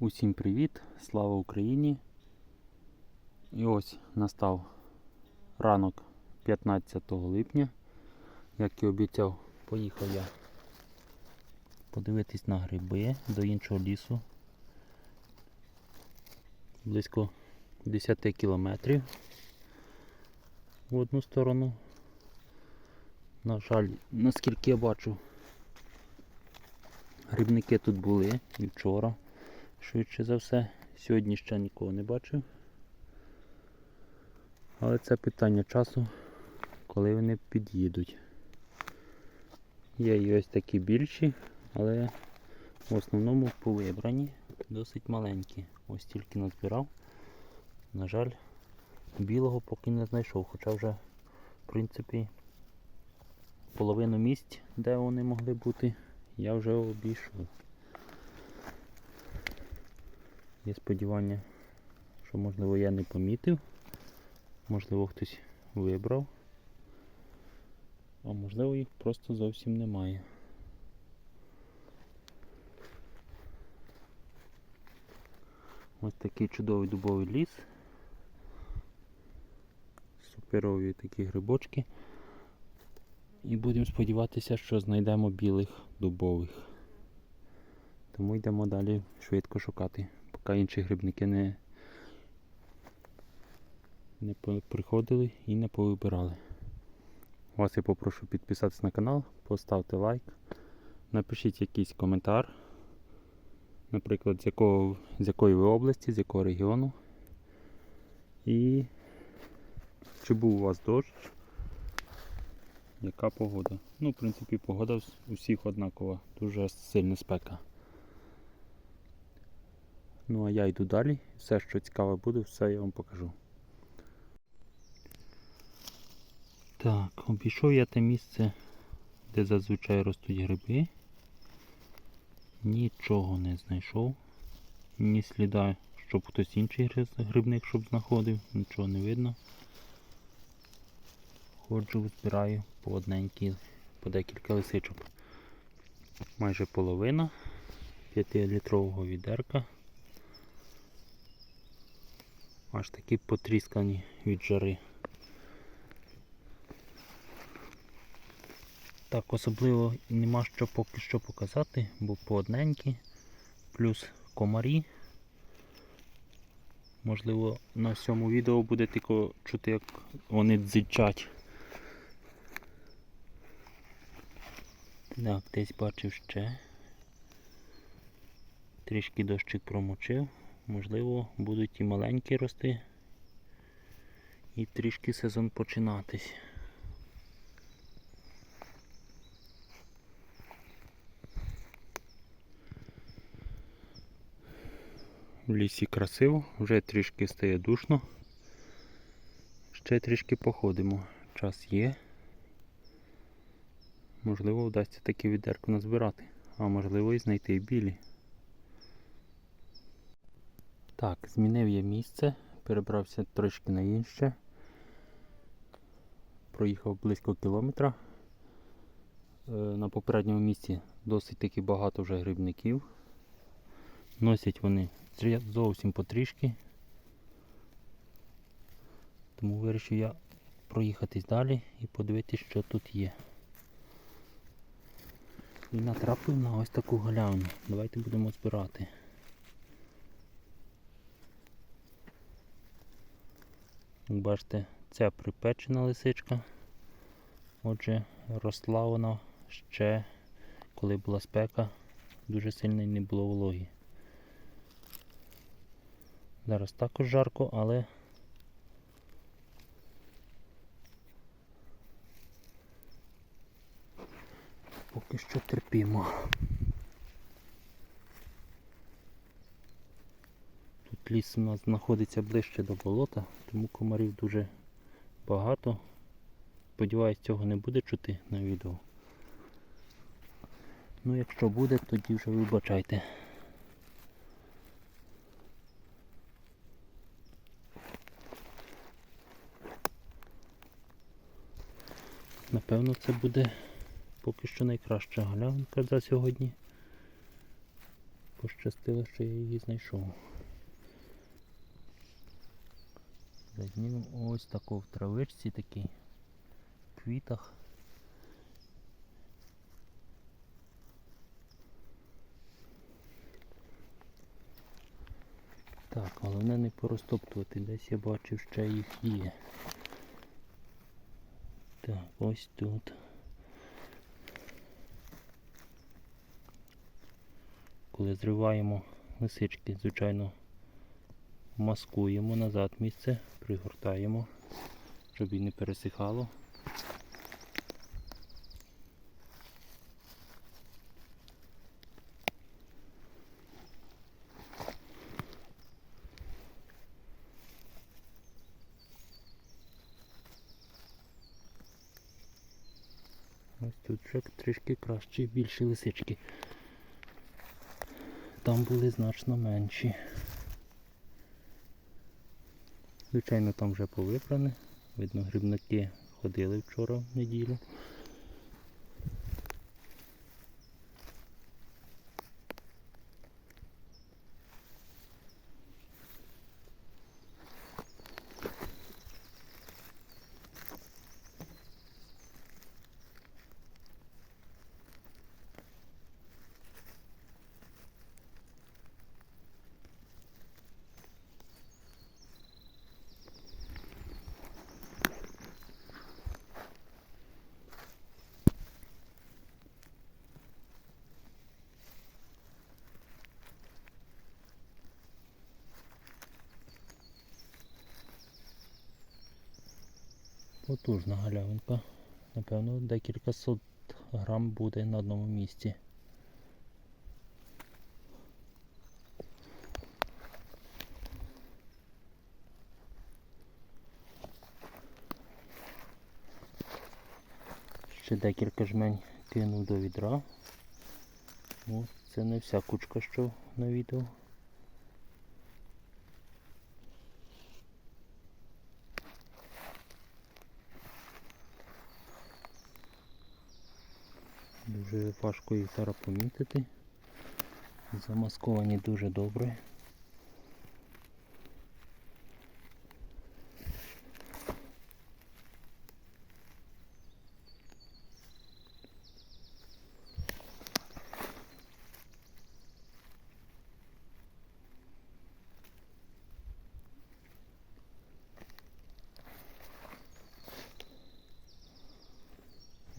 Усім привіт! Слава Україні! І ось настав ранок 15 липня. Як і обіцяв, поїхав я подивитись на гриби до іншого лісу. Близько 10 кілометрів в одну сторону. На жаль, наскільки я бачу, грибники тут були і вчора. Швидше за все, сьогодні ще нікого не бачив. Але це питання часу, коли вони під'їдуть. Є і ось такі більші, але в основному повибрані, досить маленькі. Ось тільки назбирав. На жаль, білого поки не знайшов, хоча вже, в принципі, половину місць, де вони могли бути, я вже обійшов. Є сподівання, що можливо я не помітив, можливо хтось вибрав, а можливо їх просто зовсім немає. Ось такий чудовий дубовий ліс. Суперові такі грибочки. І будемо сподіватися, що знайдемо білих дубових. Тому йдемо далі швидко шукати поки інші грибники не, не приходили і не повибирали. Вас я попрошу підписатися на канал, поставте лайк, напишіть якийсь коментар, наприклад, з, якого, з якої ви області, з якого регіону. І чи був у вас дощ, яка погода. Ну, в принципі, погода у всіх однакова, дуже сильна спека. Ну а я йду далі. Все, що цікаве буде, все я вам покажу. Так, обійшов я те місце, де зазвичай ростуть гриби. Нічого не знайшов. Ні сліда, щоб хтось інший грибник щоб знаходив, нічого не видно. Ходжу, збираю по одненькій, по декілька лисичок. Майже половина 5-літрового відерка. Аж такі потріскані від жари. Так, особливо нема що поки що показати, бо поодненькі, плюс комарі. Можливо, на цьому відео буде тільки чути, як вони дзичать. Так, десь бачив ще. Трішки дощик промочив. Можливо, будуть і маленькі рости. І трішки сезон починатись. В лісі красиво, вже трішки стає душно. Ще трішки походимо. Час є. Можливо, вдасться таки відерку назбирати, а можливо і знайти білі. Так, змінив я місце, перебрався трошки на інше. Проїхав близько кілометра. Е, На попередньому місці досить таки багато вже грибників. Носять вони зовсім потрішки. Тому вирішив я проїхатись далі і подивитися, що тут є. І натрапив на ось таку галявину. Давайте будемо збирати. Як бачите, це припечена лисичка. Отже, росла вона ще, коли була спека, дуже сильно і не було вологі. Зараз також жарко, але поки що терпімо. Ліс у нас знаходиться ближче до болота, тому комарів дуже багато. Сподіваюсь, цього не буде чути на відео. Ну, якщо буде, тоді вже вибачайте. Напевно, це буде поки що найкраща галявинка за сьогодні. пощастило, що я її знайшов. Зніму ось таку в травичці такій, в квітах. Так, головне не порозтоптувати, десь я бачив, ще їх є. Так, ось тут. Коли зриваємо лисички, звичайно, маскуємо назад місце, пригортаємо, щоб і не пересихало. Ось тут вже трішки краще, більші лисички. Там були значно менші. Звичайно, там вже повибране. Видно, грибники ходили вчора в неділю. Потужна галявинка. Напевно, декілька сот грам буде на одному місці. Ще декілька жмень кинув до відра. Ну, це не вся кучка, що на відео. Дуже важко їх зараз помітити. Замасковані дуже добре.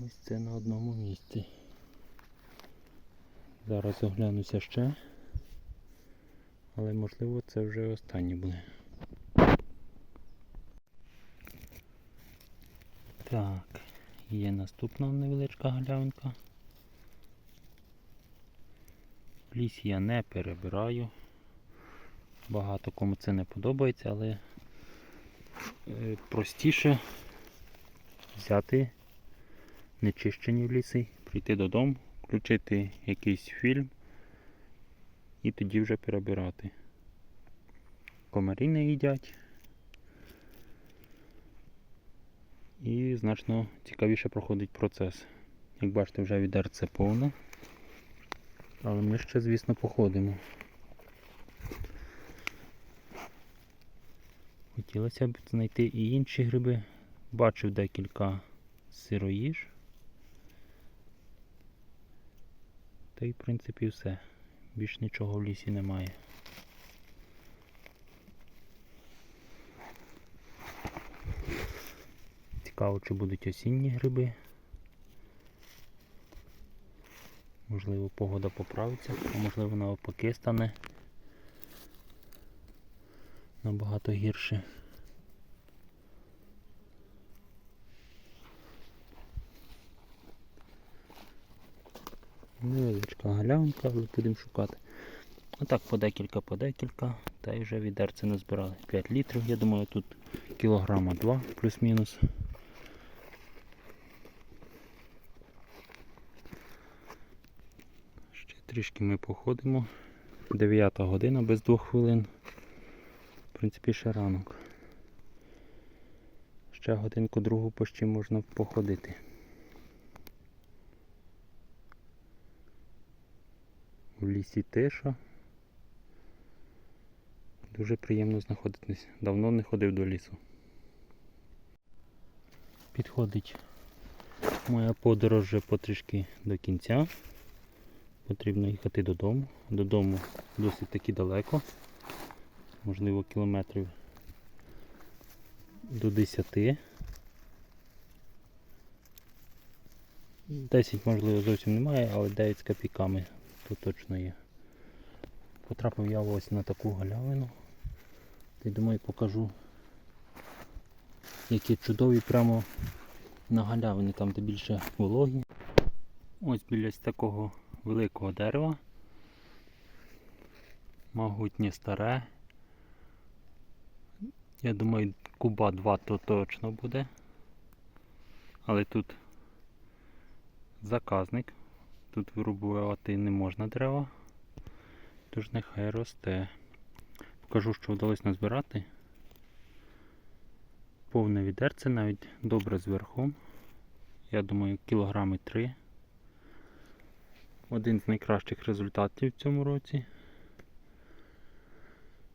Ось це на одному місці. Зараз оглянуся ще. Але можливо це вже останнє буде. Так, є наступна невеличка галявинка. Ліс я не перебираю. Багато кому це не подобається, але е, простіше взяти нечищені в ліси, прийти додому, включити якийсь фільм і тоді вже перебирати. Комарі не їдять. І значно цікавіше проходить процес. Як бачите, вже відерце повне. Але ми ще, звісно, походимо. Хотілося б знайти і інші гриби. Бачив декілька сироїж. Та й в принципі все. Більш нічого в лісі немає. Цікаво, чи будуть осінні гриби. Можливо, погода поправиться, а можливо навпаки стане набагато гірше. Невеличка галявинка, але будемо шукати. Отак по декілька, по декілька, та й вже відерце назбирали. 5 літрів, я думаю, тут кілограма 2 плюс-мінус. Ще трішки ми походимо. 9 година без 2 хвилин. В принципі, ще ранок. Ще годинку другу почти можна походити. В лісі тиша, Дуже приємно знаходитись. Давно не ходив до лісу. Підходить моя подорож вже потрішки до кінця. Потрібно їхати додому. Додому досить таки далеко. Можливо, кілометрів до 10. 10, можливо, зовсім немає, але 9 з копійками тут точно є. Потрапив я ось на таку галявину. Та думаю покажу, які чудові прямо на галявині, там де більше вологі. Ось біля такого великого дерева. Могутнє старе. Я думаю, куба 2 то точно буде. Але тут заказник. Тут вирубувати не можна дерева. Тож нехай росте. Покажу, що вдалося назбирати. Повне відерце, навіть добре зверху. Я думаю, кілограми 3. Один з найкращих результатів в цьому році.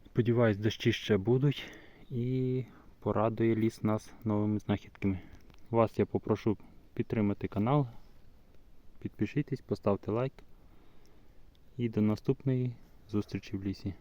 Сподіваюсь, дощі ще будуть і порадує ліс нас новими знахідками. Вас я попрошу підтримати канал. Підпишітесь, поставте лайк. І до наступної зустрічі в лісі.